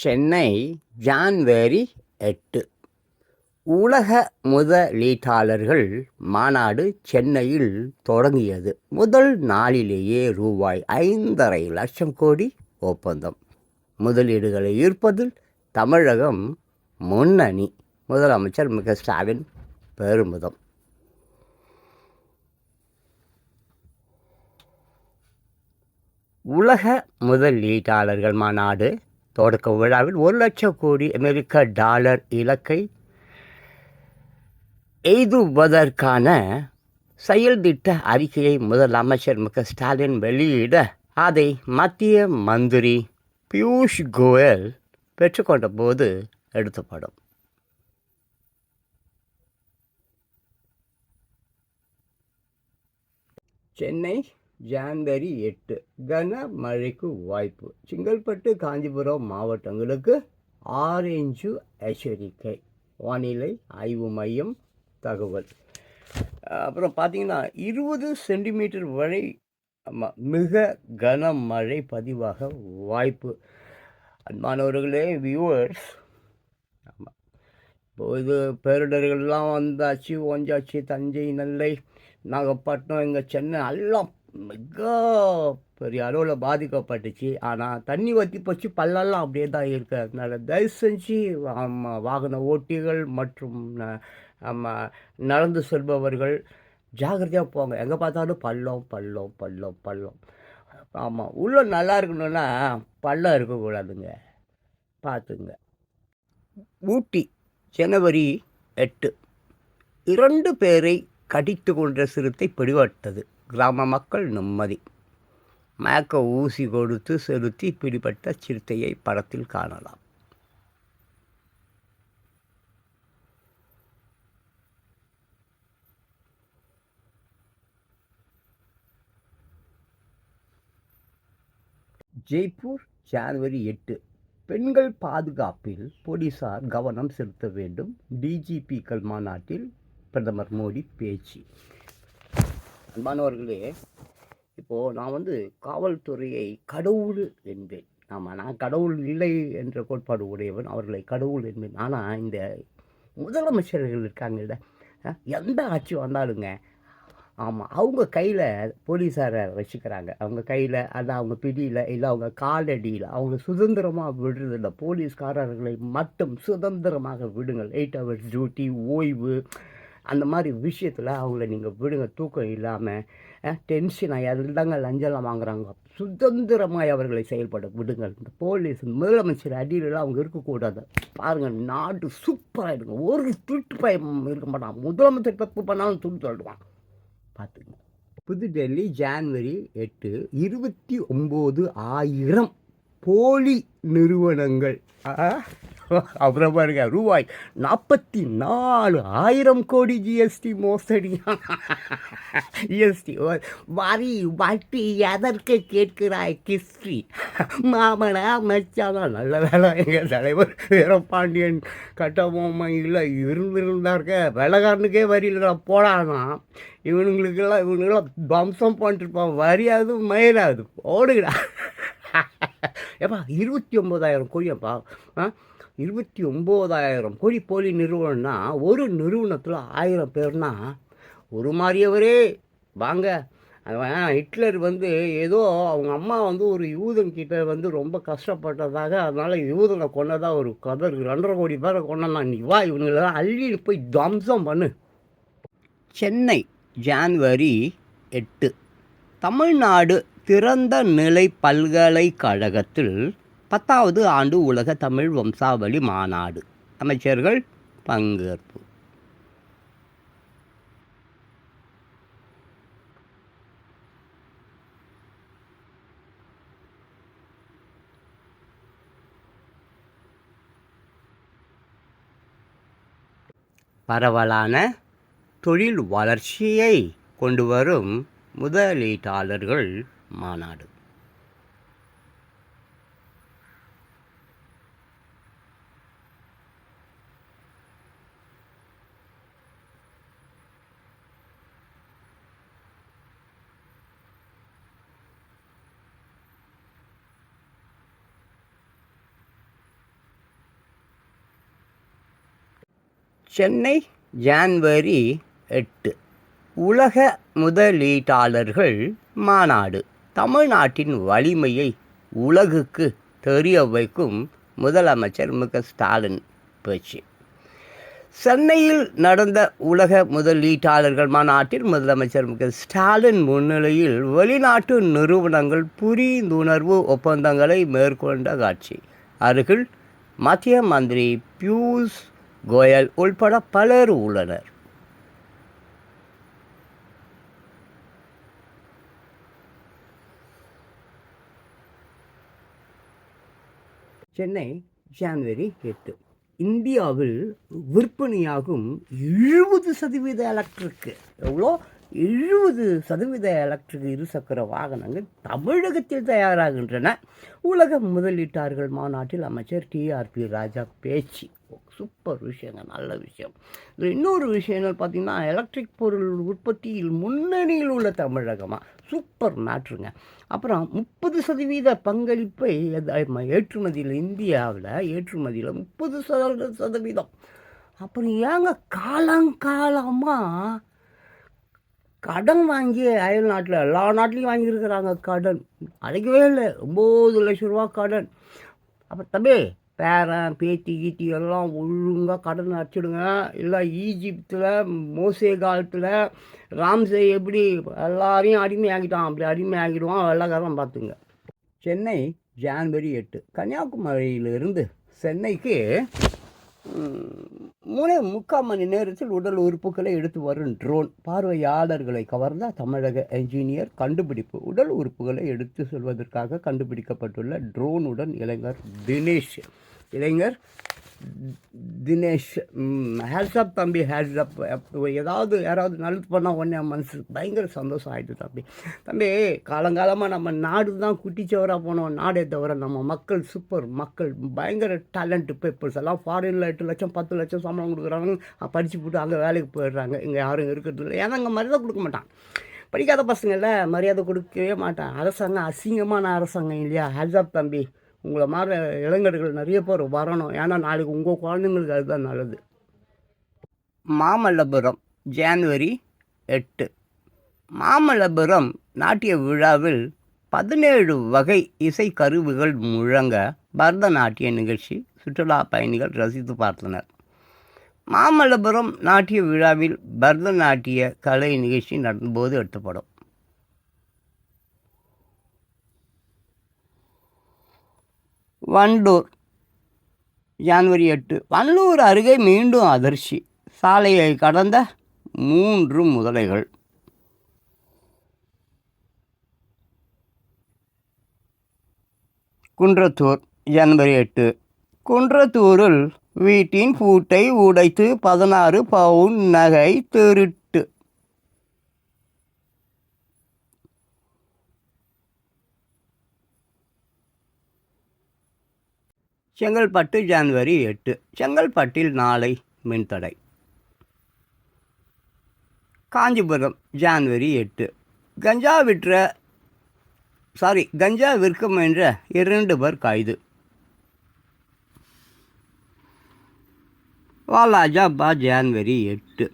Chennai January எட்டு. உலக முதலீட்டாளர்கள் மாநாடு சென்னையில் தொடங்கியது. முதல் நாளிலேயே ரூபாய் ஐந்தரை லட்சம் கோடி ஒப்பந்தம். முதலீடுகளை ஈர்ப்பதில் தமிழகம் முன்னணி. முதலமைச்சர் மிக ஸ்டாலின் பெருமிதம். உலக முதலீட்டாளர்கள் மாநாடு தொடக்க விழாவில் ஒரு லட்சம் கோடி அமெரிக்க டாலர் இலக்கை எய்துவதற்கான செயல் திட்ட அறிக்கையை முதலமைச்சர் மு க ஸ்டாலின் வெளியிட அதை மத்திய மந்திரி பியூஷ் கோயல் பெற்றுக்கொண்ட போது எடுத்த படம். சென்னை ஜான்வரி எட்டு. கனமழைக்கு வாய்ப்பு. செங்கல்பட்டு காஞ்சிபுரம் மாவட்டங்களுக்கு ஆரஞ்சு எச்சரிக்கை. வானிலை ஆய்வு மையம் தகவல். அப்புறம் பார்த்தீங்கன்னா இருபது சென்டிமீட்டர் வரை ஆமாம் மிக கனமழை பதிவாக வாய்ப்பு. அன்பானவர்களே வியூவர்ஸ் ஆமாம் இப்போ இது பேரிடர்கள்லாம் வந்தாச்சு ஓஞ்சாச்சு தஞ்சை நெல்லை நாகப்பட்டினம் இங்கே சென்னை எல்லாம் மிக பெரிய அளவில் பாதிக்கப்பட்டுச்சு. ஆனால் தண்ணி வற்றி போச்சு. பள்ளம்லாம் அப்படியே தான் இருக்குது அதனால் தயவு செஞ்சு ஆமாம் வாகன ஓட்டிகள் மற்றும் நம்ம நடந்து செல்பவர்கள் ஜாகிரதையாக போங்க. எங்கே பார்த்தாலும் பள்ளம் பள்ளம் பள்ளம் பள்ளம். ஆமாம் உள்ள நல்லா இருக்கணும்னா பள்ளம் இருக்கக்கூடாதுங்க. பார்த்துங்க. ஊட்டி ஜனவரி எட்டு. இரண்டு பேரை கடித்து கொன்ற சிறுத்தை பிடிபட்டது. கிராம மக்கள் நிம்மதி. மயக்க ஊசி கொடுத்து செலுத்தி பிடிபட்ட சிறுத்தையை படத்தில் காணலாம். ஜெய்ப்பூர் ஜனவரி எட்டு. பெண்கள் பாதுகாப்பில் போலீசார் கவனம் செலுத்த வேண்டும். டிஜிபிக்கள் மாநாட்டில் பிரதமர் மோடி பேச்சு. அன்பானவர்களே இப்போது நான் வந்து காவல்துறையை கடவுள் என்பேன். ஆமாம் நான் கடவுள் இல்லை என்ற கோட்பாடு உடையவன் அவர்களை கடவுள் என்பேன். ஆனால் இந்த முதலமைச்சர்கள் இருக்காங்கல்ல எந்த ஆட்சி வந்தாலுங்க ஆமாம் அவங்க கையில் போலீஸாரை வச்சுக்கிறாங்க. அவங்க கையில் அது அவங்க பிடியில் இல்லை அவங்க காலடியில் அவங்க சுதந்திரமாக விடுறதில்ல. போலீஸ்காரர்களை மட்டும் சுதந்திரமாக விடுங்கள். எயிட் ஹவர்ஸ் டியூட்டி ஓய்வு அந்த மாதிரி விஷயத்தில் அவங்கள நீங்கள் விடுங்க தூக்கம் இல்லாமல் டென்ஷனாக அதுதாங்க லஞ்சம்லாம் வாங்குறாங்க. சுதந்திரமாய் அவர்களை செயல்பட விடுங்கள். இந்த போலீஸ் முதலமைச்சர் அடியிலலாம் அவங்க இருக்கக்கூடாது. பாருங்கள் நாடு சூப்பராக இருக்கும் ஒரு திருட்டு பயம் இருக்க மாட்டான். முதலமைச்சர் தப்பு பண்ணாலும் துட்டு சொல்லுவான் பார்த்துங்க. புதுடெல்லி ஜான்வரி எட்டு இருபத்தி ஒம்பது ஆயிரம் போலி நிறுவனங்கள். ஆ, அப்புறம் பாருங்க ரூபாய் நாற்பத்தி நாலு ஆயிரம் கோடி ஜிஎஸ்டி மோசடி. ஜிஎஸ்டி வரி வட்டி எதற்கு கேட்கிறாய் கிஸ்ட்ரி மாமனா மச்சானா நல்ல வேலை எங்கள் தலைவர் வீரபாண்டியன் கட்டபொம்மையில் இருந்திருந்தாருக்க வெள்ளக்காரனுக்கே வரி இல்லைடா போடானா இவனுங்களுக்கெல்லாம் இவனுங்கெல்லாம் வம்சம் பண்ணிட்டுருப்பான் வரியாது மயிலாது ஓடுகிறா ஏப்பா இருபத்தி ஒம்பதாயிரம் கோழியப்பா இருபத்தி ஒம்பதாயிரம் கோழி போலி நிறுவனம்னா ஒரு நிறுவனத்தில் ஆயிரம் பேர்னா ஒரு மாதிரியவரே வாங்க. அவன் ஹிட்லர் வந்து ஏதோ அவங்க அம்மா வந்து ஒரு யூதன் கிட்ட வந்து ரொம்ப கஷ்டப்பட்டதாக அதனால் யூதனை கொண்டதாக ஒரு கதை ரெண்டரை கோடி பேரை கொண்டான் நீ வா இவங்களெல்லாம் அள்ளின்னு போய் துவம்சம் பண்ணு. சென்னை ஜான்வரி எட்டு. தமிழ்நாடு திறந்த நிலை பல்கலைக்கழகத்தில் பத்தாவது ஆண்டு உலக தமிழ் வம்சாவளி மாநாடு. அமைச்சர்கள் பங்கேற்பு. பரவலான தொழில் வளர்ச்சியை கொண்டு வரும் முதலீட்டாளர்கள் மாநாடு. சென்னை ஜான்வரி எட்டு. உலக முதலீட்டாளர்கள் மாநாடு. தமிழ்நாட்டின் வலிமையை உலகுக்கு தெரிய வைக்கும் முதலமைச்சர் மு. க. ஸ்டாலின் பேச்சு. சென்னையில் நடந்த உலக முதலீட்டாளர்கள் மாநாட்டில் முதலமைச்சர் மு. க. ஸ்டாலின் முன்னிலையில் வெளிநாட்டு நிறுவனங்கள் புரிந்துணர்வு ஒப்பந்தங்களை மேற்கொண்ட காட்சி. அருகில் மத்திய மந்திரி பியூஷ் கோயல் உள்பட பலர் உள்ளனர். சென்னை ஜான்வரி எட்டு. இந்தியாவில் விற்பனையாகும் எழுபது சதவீத எலக்ட்ரிக்கு. எவ்வளோ? எழுபது சதவீத எலக்ட்ரிக் இருசக்கர வாகனங்கள் தமிழகத்தில் தயாராகின்றன. உலக முதலீட்டார்கள் மாநாட்டில் அமைச்சர் டிஆர்பி ராஜா பேச்சு. சூப்பர் விஷயங்க நல்ல விஷயம். இதில் இன்னொரு விஷயங்கள் பார்த்திங்கன்னா பார்த்தீங்கன்னா எலக்ட்ரிக் பொருள் உற்பத்தியில் முன்னணியில் உள்ள தமிழகமாக சூப்பர் மேட்ருங்க. அப்புறம் முப்பது சதவீத பங்களிப்பை ஏற்றுமதியில் இந்தியாவில் ஏற்றுமதியில் முப்பது சத சதவீதம். அப்புறம் ஏங்க காலங்காலமாக கடன் வாங்கி அயல் நாட்டில் எல்லா நாட்டிலையும் வாங்கியிருக்கிறாங்க கடன். அடைக்கவே இல்லை ஒம்பது லட்ச ரூபா கடன். அப்புறம் தம்பி பேரன் பேத்தி கீத்தி எல்லாம் ஒழுங்காக கடன் அடிச்சிடுங்க. இல்லை ஈஜிப்தில் மோசே காலத்தில் ராம்சே எப்படி எல்லாரையும் அடிமை ஆகிட்டான் அப்படி அடிமை ஆகிடுவான் வெள்ளக்காரன் பார்த்துங்க. சென்னை ஜான்வரி எட்டு. கன்னியாகுமரியிலிருந்து சென்னைக்கு மூணே முக்கால் மணி நேரத்தில் உடல் உறுப்புகளை எடுத்து வரும் ட்ரோன் பார்வையாளர்களை கவர்ந்த தமிழக என்ஜினியர் கண்டுபிடிப்பு. உடல் உறுப்புகளை எடுத்து செல்வதற்காக கண்டுபிடிக்கப்பட்டுள்ள ட்ரோனுடன் இளைஞர் தினேஷ். இளைஞர் தினேஷ் ஹேட்ஸ்அப் தம்பி ஹேட்ஸ்அப் ஏதாவது யாராவது நல்லது பண்ணால் உடனே மனசு பயங்கர சந்தோஷம் ஆகிடுது தம்பி. தம்பி காலங்காலமாக நம்ம நாடு தான் குட்டிச்சவராக போனோம். நாடே தவிர நம்ம மக்கள் சூப்பர் மக்கள் பயங்கர டேலண்ட் பீப்புள்ஸ் எல்லாம் ஃபாரினில் எட்டு லட்சம் பத்து லட்சம் சம்பளம் கொடுக்குறாங்க படித்து போட்டு அங்கே வேலைக்கு போயிடுறாங்க. இங்கே யாரும் இருக்கிறது இல்லை. ஏன்னா அங்கே மரியாதை கொடுக்க மாட்டான். படிக்காத பசங்களில் மரியாதை கொடுக்கவே மாட்டான். அரசாங்கம் அசிங்கமான அரசாங்கம் இல்லையா? ஹேட்ஸ்அப் தம்பி. உங்களை மாதிரி இளைஞர்கள் நிறைய பேர் வரணும். ஏன்னா நாளைக்கு உங்கள் குழந்தைங்களுக்கு அதுதான் நல்லது. மாமல்லபுரம் ஜான்வரி எட்டு. மாமல்லபுரம் நாட்டிய விழாவில் பதினேழு வகை இசை கருவிகள் முழங்க பரதநாட்டிய நிகழ்ச்சி சுற்றுலா பயணிகள் ரசித்து பார்த்தனர். மாமல்லபுரம் நாட்டிய விழாவில் பரதநாட்டிய கலை நிகழ்ச்சி நடந்தபோது எடுத்தப்படும். வண்டூர் ஜான்வரி எட்டு. வண்டூர் அருகே மீண்டும் அதிர்ச்சி. சாலையை கடந்த மூன்று முதலைகள். குன்றத்தூர் ஜனவரி எட்டு. குன்றத்தூரில் வீட்டின் பூட்டை உடைத்து பதினாறு பவுன் நகை திருட்டு செங்கல்பட்டு ஜனவரி எட்டு. செங்கல்பட்டில் நாளை மின்தடை. காஞ்சிபுரம் ஜான்வரி எட்டு. கஞ்சா விற்ற சாரி கஞ்சா விற்க என்ற இரண்டு பேர் கைது. வாலாஜாபாத் ஜான்வரி எட்டு.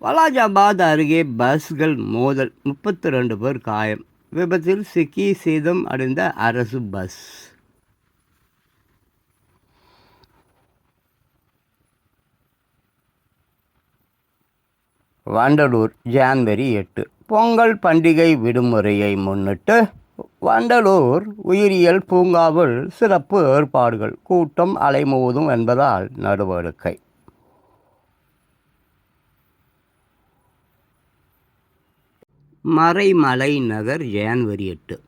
வாலாஜாபாத் அருகே பஸ்கள் மோதல். முப்பத்தி ரெண்டு பேர் காயம். விபத்தில் சிக்கி சேதம் அடைந்த அரசு பஸ். வண்டலூர் ஜான்வரி எட்டு. பொங்கல் பண்டிகை விடுமுறையை முன்னிட்டு வண்டலூர் உயிரியல் பூங்காவில் சிறப்பு ஏற்பாடுகள் கூட்டம் அலைமோதும் என்பதால் நடவடிக்கை. மறைமலை நகர் ஜான்வரி எட்டு.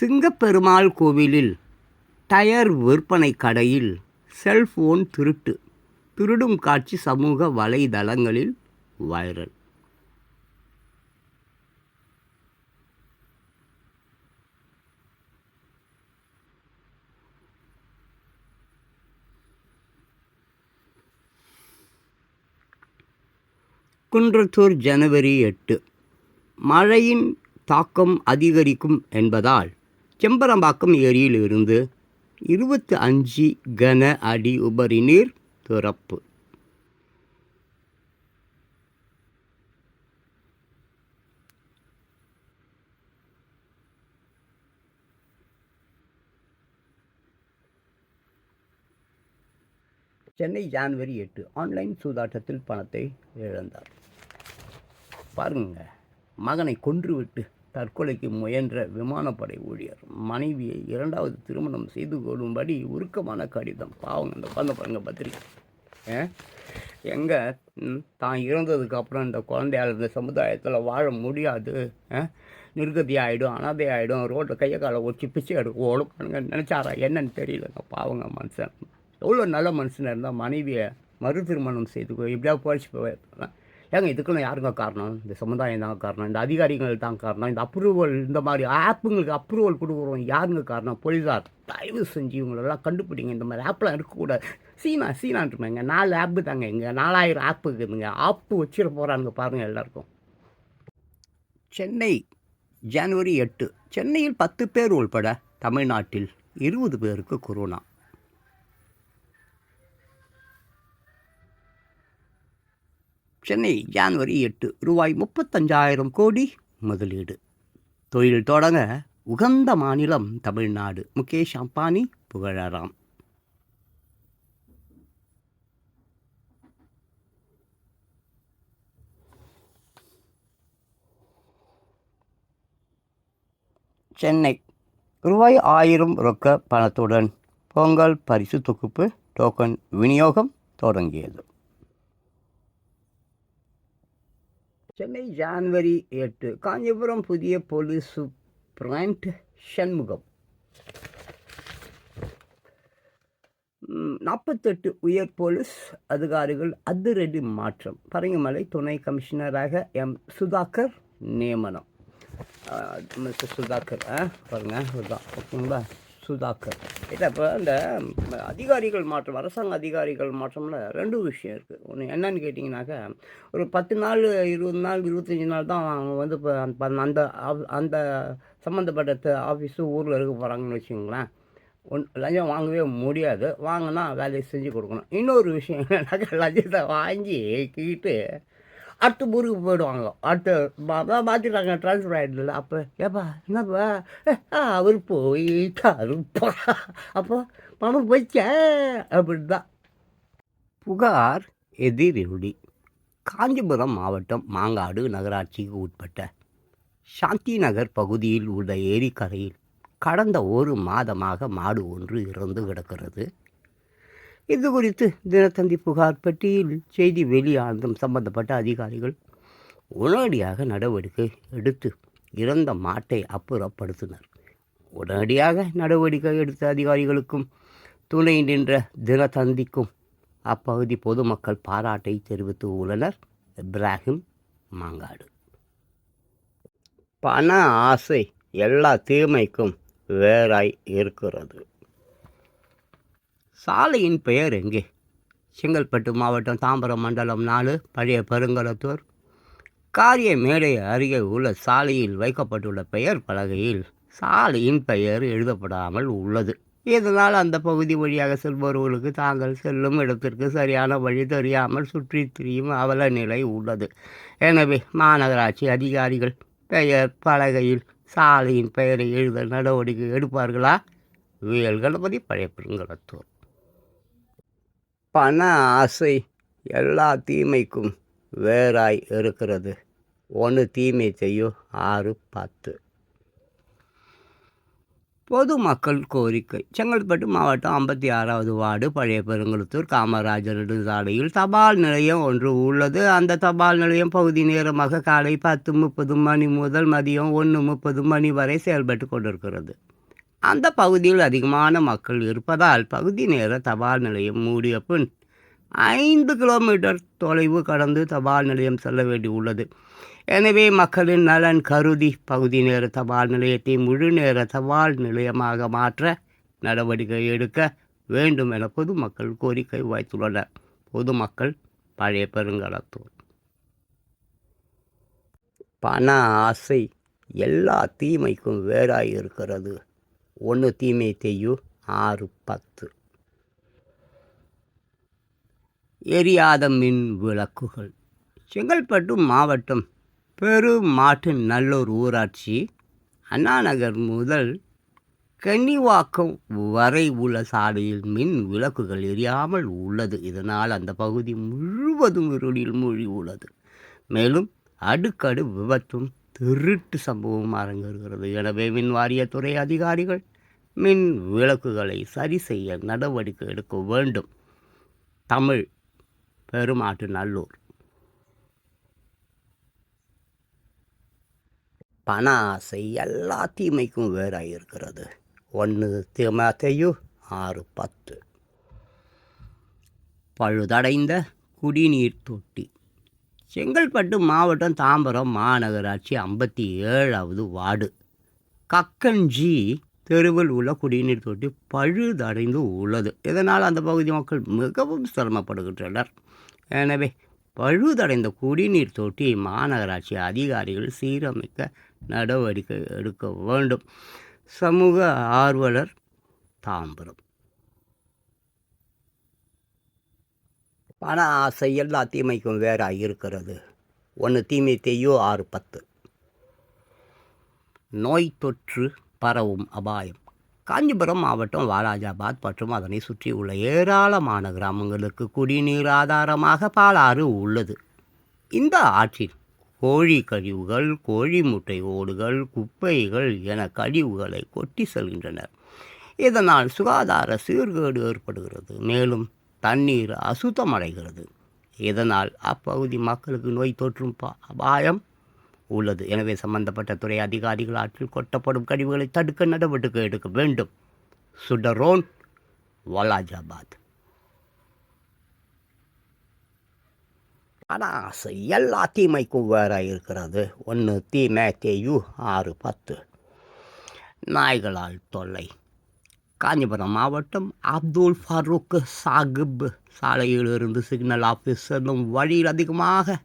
சிங்கப்பெருமாள் கோவிலில் டயர் விற்பனை கடையில் செல்போன் திருட்டு. திருடும் காட்சி சமூக வலைதளங்களில் வைரல். குன்றத்தூர் ஜனவரி எட்டு. மழையின் தாக்கம் அதிகரிக்கும் என்பதால் செம்பரம்பாக்கம் ஏரியில் இருந்து இருபத்தி அஞ்சு கன அடி உபரி நீர் திறப்பு. சென்னை ஜான்வரி எட்டு ஆன்லைன் சூதாட்டத்தில் பணத்தை இழந்தார். பாருங்க மகனை கொன்றுவிட்டு தற்கொலைக்கு முயன்ற விமானப்படை ஊழியர் மனைவியை இரண்டாவது திருமணம் செய்து கொள்ளும்படி உருக்கமான கடிதம். பாவங்க இந்த குழந்தை பாருங்க பத்திரிக்கை. எங்கே? தான் இறந்ததுக்கு அப்புறம் இந்த குழந்தையால் இந்த சமுதாயத்தில் வாழ முடியாது. நிர்கதி ஆகிடும் அனாதை ஆகிடும் ரோட்டில் கையை காலை ஒச்சி பிச்சை எடுக்க ஓடுப்பானுங்க நினச்சாரா? என்னன்னு தெரியலங்க பாவங்க மனுஷன். எவ்வளோ நல்ல மனுஷனாக இருந்தால் மனைவியை மறு திருமணம் செய்து எப்படியாவது போயிடுச்சு போவேன் ஏங்க இதுக்கெல்லாம் யாருங்க காரணம்? இந்த சமுதாயம் தான் காரணம். இந்த அதிகாரிகள் தான் காரணம். இந்த அப்ரூவல் இந்த மாதிரி ஆப்புங்களுக்கு அப்ரூவல் கொடுக்குறோம் யாருங்க காரணம்? போலீஸார். தயவு செஞ்சு இவங்களெல்லாம் கண்டுபிடிங்க. இந்த மாதிரி ஆப்லாம் இருக்கக்கூடாது. சீனா சீனான்ட்டுமாங்க. நாலு ஆப்பு தாங்க இங்கே. நாலாயிரம் ஆப்பு இருக்குதுங்க. ஆப்பு வச்சிட போகிறானுங்க பாருங்கள் எல்லாருக்கும். சென்னை ஜனவரி எட்டு. சென்னையில் பத்து பேர் உள்பட தமிழ்நாட்டில் இருபது பேருக்கு கொரோனா சென்னை ஜான்வரி எட்டு ரூபாய் முப்பத்தஞ்சாயிரம் கோடி முதலீடு. தொழில் தொடங்க உகந்த மாநிலம் தமிழ்நாடு. முகேஷ் அம்பானி புகழறாம் சென்னை. ரூபாய் ஆயிரம் ரொக்க பணத்துடன் பொங்கல் பரிசு தொகுப்பு டோக்கன் விநியோகம் தொடங்கியது. சென்னை ஜான்வரி எட்டு காஞ்சிபுரம் புதிய போலீஸ் சூப்ரண்ட் சண்முகம். நாற்பத்தெட்டு உயர் போலீஸ் அதிகாரிகள் அதிரடி மாற்றம். பரங்கிமலை துணை கமிஷனராக எம். சுதாகர் நியமனம். மிஸ்டர் சுதாகர் ஆ பாருங்கள் இதுதான் ஓகேங்களா? சுதாகர் இதை இப்போ இந்த அதிகாரிகள் மாற்றம் அரசாங்க அதிகாரிகள் மாற்றம்ல ரெண்டு விஷயம் இருக்குது ஒன்று என்னன்னு கேட்டிங்கனாக்கா ஒரு பத்து நாள் இருபது நாள் இருபத்தஞ்சி நாள் தான் அவங்க வந்து இப்போ அந்த அந்த சம்மந்தப்பட்ட ஆஃபீஸு ஊரில் இருக்க போகிறாங்கன்னு வச்சுங்களேன் ஒன் லஞ்சம் வாங்கவே முடியாது. வாங்கினா வேலையை செஞ்சு கொடுக்கணும். இன்னொரு விஷயம் என்னன்னாக்கா லஞ்சத்தை வாங்கிக்கிட்டு அடுத்த ஊருக்கு போயிடுவாங்க அடுத்த மாற்றிட்டாங்க ட்ரான்ஸ்ஃபர் ஆகிடுதுல அப்போ ஏப்பா என்னப்பா? அவர் போயிட்டாருப்பா அப்போ பணம் போச்சே அப்படி தான் புகார் எதிரொலி. காஞ்சிபுரம் மாவட்டம் மாங்காடு நகராட்சிக்கு உட்பட்ட சாந்தி நகர் பகுதியில் உள்ள ஏரிக்கரையில் கடந்த ஒரு மாதமாக மாடு ஒன்று இறந்து கிடக்கிறது. இது குறித்து தினத்தந்தி புகார் பட்டியல் செய்தி வெளியானதும் சம்பந்தப்பட்ட அதிகாரிகள் உடனடியாக நடவடிக்கை எடுத்து இறந்த மாட்டை அப்புறப்படுத்தினர். உடனடியாக நடவடிக்கை எடுத்த அதிகாரிகளுக்கும் துணை நின்ற தினத்தந்திக்கும் அப்பகுதி பொதுமக்கள் பாராட்டை தெரிவித்து உள்ளனர். இப்ராஹிம் மாங்காடு. பண ஆசை எல்லா தீமைக்கும் வேறாய் இருக்கிறது. சாலையின் பெயர் எங்கே? செங்கல்பட்டு மாவட்டம் தாம்பரம் மண்டலம் நாலு பழைய பெருங்கலத்தூர். காரிய மேடை அருகே உள்ள சாலையில் வைக்கப்பட்டுள்ள பெயர் பலகையில் சாலையின் பெயர் எழுதப்படாமல் உள்ளது. இதனால் அந்த பகுதி வழியாக செல்பவர்களுக்கு தாங்கள் செல்லும் இடத்திற்கு சரியான வழி தெரியாமல் சுற்றி திரியும் அவல நிலை உள்ளது. எனவே மாநகராட்சி அதிகாரிகள் பெயர் பலகையில் சாலையின் பெயரை எழுத நடவடிக்கை எடுப்பார்களா? வியல் கணபதி பழைய பெருங்கலத்தூர். பண ஆசை எல்லா தீமைக்கும் வேறாய் இருக்கிறது. ஒன்று தீமை செய்யும் ஆறு பத்து. பொதுமக்கள் கோரிக்கை. செங்கல்பட்டு மாவட்டம் ஐம்பத்தி ஆறாவது வார்டு பழைய பெருங்குளத்தூர் காமராஜர் சாலையில் தபால் நிலையம் ஒன்று உள்ளது. அந்த தபால் நிலையம் பகுதி நேரமாக காலை பத்து முப்பது மணி முதல் மதியம் ஒன்று முப்பது மணி வரை செயல்பட்டு கொண்டிருக்கிறது. அந்த பகுதியில் அதிகமான மக்கள் இருப்பதால் பகுதி நேர தபால் நிலையம் மூடிய பின் ஐந்து கிலோமீட்டர் தொலைவு கடந்து தபால் நிலையம் செல்ல வேண்டியுள்ளது எனவே மக்களின் நலன் கருதி பகுதி நேர தபால் நிலையத்தை முழு நேர தபால் நிலையமாக மாற்ற நடவடிக்கை எடுக்க வேண்டும் என பொதுமக்கள் கோரிக்கை வைத்துள்ளனர். பொதுமக்கள் பழைய பெருங்கலத்தூர் பண ஆசை எல்லா தீமைக்கும் வேறாய் இருக்கிறது ஒன்று தீமை தெய்யும் ஆறு பத்து. எரியாத மின் விளக்குகள். செங்கல்பட்டு மாவட்டம் பெருமாட்டு நல்லூர் ஊராட்சி அண்ணாநகர் முதல் கன்னிவாக்கம் வரை உள்ள சாலையில் மின் விளக்குகள் எரியாமல் உள்ளது. இதனால் அந்த பகுதி முழுவதும் இருளில் மூழ்கி உள்ளது. மேலும் அடுக்கடு விபத்தும் திருட்டு சம்பவம் அரங்கேறுகிறது. எனவே மின் வாரியத்துறை அதிகாரிகள் மின் விளக்குகளை சரி செய்ய நடவடிக்கை எடுக்க வேண்டும். தமிழ் பெருமாட்டு நல்லூர். பண ஆசை எல்லா தீமைக்கும் வேறாக இருக்கிறது ஒன்று தீமத்தையு ஆறு பத்து. பழுதடைந்த குடிநீர் தொட்டி. செங்கல்பட்டு மாவட்டம் தாம்பரம் மாநகராட்சி ஐம்பத்தி ஏழாவது வார்டு. கக்கன்ஜி தெருவில் உள்ள குடிநீர் தொட்டி பழுதடைந்து உள்ளது. இதனால் அந்த பகுதி மக்கள் மிகவும் சிரமப்படுகின்றனர். எனவே பழுதடைந்த குடிநீர் தொட்டி மாநகராட்சி அதிகாரிகள் சீரமைக்க நடவடிக்கை எடுக்க வேண்டும். சமூக ஆர்வலர் தாம்பரம். பண ஆசை எல்லா தீமைக்கும் வேறாக இருக்கிறது. ஒன்று தீமை தெய்யோ ஆறு பத்து. நோய் தொற்று பரவும் அபாயம். காஞ்சிபுரம் மாவட்டம் வாலாஜாபாத் மற்றும் அதனை சுற்றியுள்ள ஏராளமான கிராமங்களுக்கு குடிநீர் ஆதாரமாக பாலாறு உள்ளது. இந்த ஆற்றில் கோழி கழிவுகள் கோழி முட்டை ஓடுகள் குப்பைகள் என கழிவுகளை கொட்டி செல்கின்றனர் இதனால் சுகாதார சீர்கேடு ஏற்படுகிறது. மேலும் தண்ணீர் அசுத்தமடைகிறது. இதனால் அப்பகுதி மக்களுக்கு நோய் தொற்றும் அபாயம் உள்ளது. எனவே சம்பந்தப்பட்ட துறை அதிகாரிகள் ஆற்றில் கொட்டப்படும் கழிவுகளை தடுக்க நடவடிக்கை எடுக்க வேண்டும். சுடரோன் வலாஜாபாத். ஆனால் எல்லா தீமைக்கும் வேற இருக்கிறது. ஒன்று தீமை தேயு ஆறு பத்து. நாய்களால் தொல்லை. காஞ்சிபுரம் மாவட்டம் அப்துல் ஃபரூக் சாகிப் சாலையிலிருந்து சிக்னல் ஆஃபீஸ் செல்லும் வழியில் அதிகமாக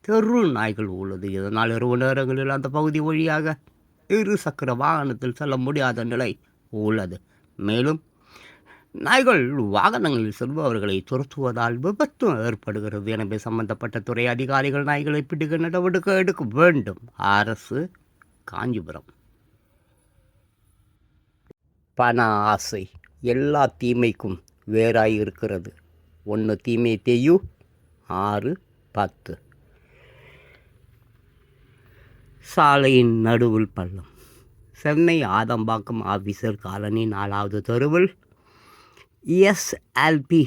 தெரு நாய்கள் உள்ளது. இதனால் இரவு நேரங்களில் அந்த பகுதி வழியாக இரு சக்கர வாகனத்தில் செல்ல முடியாத நிலை உள்ளது. மேலும் நாய்கள் வாகனங்களில் செல்பவர்களை துரத்துவதால் விபத்தும் ஏற்படுகிறது. எனவே சம்பந்தப்பட்ட துறை அதிகாரிகள் நாய்களை பிடிக்க நடவடிக்கை எடுக்க வேண்டும். அரசு காஞ்சிபுரம். பண ஆசை எல்லா தீமைக்கும் வேறாய் இருக்கிறது ஒன்று தீமை தேயு ஆறு பத்து. சாலையின் நடுவில் பள்ளம். சென்னை ஆதம்பாக்கம் ஆஃபீஸர் காலனி நாலாவது தெருவில் எஸ்எல்பி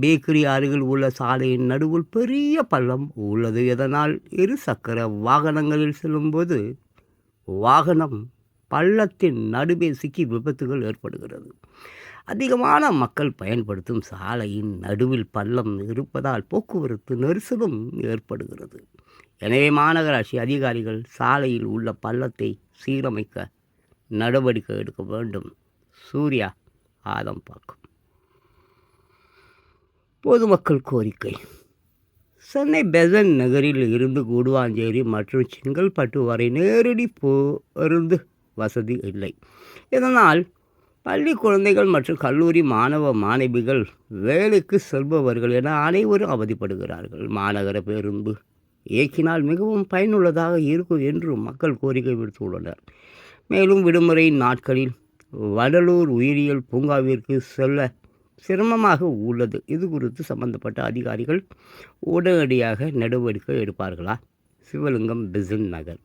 பேக்கரி அருகில் உள்ள சாலையின் நடுவில் பெரிய பள்ளம் உள்ளது. இதனால் இரு சக்கர வாகனங்களில் செல்லும்போது வாகனம் பள்ளத்தின் நடுவே சிக்கி விபத்துகள் ஏற்படுகிறது. அதிகமான மக்கள் பயன்படுத்தும் சாலையின் நடுவில் பள்ளம் இருப்பதால் போக்குவரத்து நெரிசலும் ஏற்படுகிறது. எனவே மாநகராட்சி அதிகாரிகள் சாலையில் உள்ள பள்ளத்தை சீரமைக்க நடவடிக்கை எடுக்க வேண்டும். சூர்யா ஆதம்பாக்கம். பொதுமக்கள் கோரிக்கை. சென்னை பெசன் நகரில் இருந்து கூடுவாஞ்சேரி மற்றும் செங்கல்பட்டு வரை நேரடி பேருந்து வசதி இல்லை. இதனால் பள்ளி குழந்தைகள் மற்றும் கல்லூரி மாணவ மாணவிகள் வேலைக்கு செல்பவர்கள் என அனைவரும் அவதிப்படுகிறார்கள். மாநகர பேருந்து இயக்கினால் மிகவும் பயனுள்ளதாக இருக்கும் என்று மக்கள் கோரிக்கை விடுத்துள்ளனர். மேலும் விடுமுறை நாட்களில் வடலூர் உயிரியல் பூங்காவிற்கு செல்ல சிரமமாக உள்ளது. இது குறித்து சம்பந்தப்பட்ட அதிகாரிகள் உடனடியாக நடவடிக்கை எடுப்பார்களா? சிவலிங்கம் பிசின் நகர்.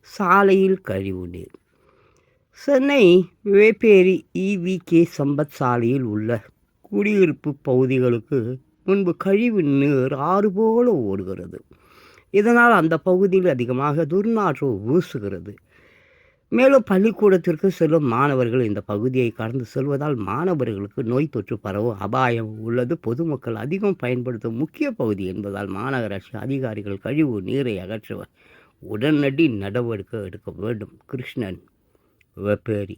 சாலையில் கழிவு நீர். சென்னை வேப்பேரி இவிகே சம்பத் சாலையில் உள்ள குடியிருப்பு பகுதிகளுக்கு முன்பு கழிவு நீர் ஆறு போல ஓடுகிறது. இதனால் அந்த பகுதியில் அதிகமாக துர்நாற்றம் வீசுகிறது. மேலும் பள்ளிக்கூடத்திற்கு செல்லும் மாணவர்கள் இந்த பகுதியை கடந்து செல்வதால் மாணவர்களுக்கு நோய் தொற்று பரவும் அபாயம் உள்ளது. பொதுமக்கள் அதிகம் பயன்படுத்தும் முக்கிய பகுதி என்பதால் மாநகராட்சி அதிகாரிகள் கழிவு நீரை அகற்றுவர் உடனடி நடவடிக்கை எடுக்க வேண்டும். கிருஷ்ணன். வெப்பேரி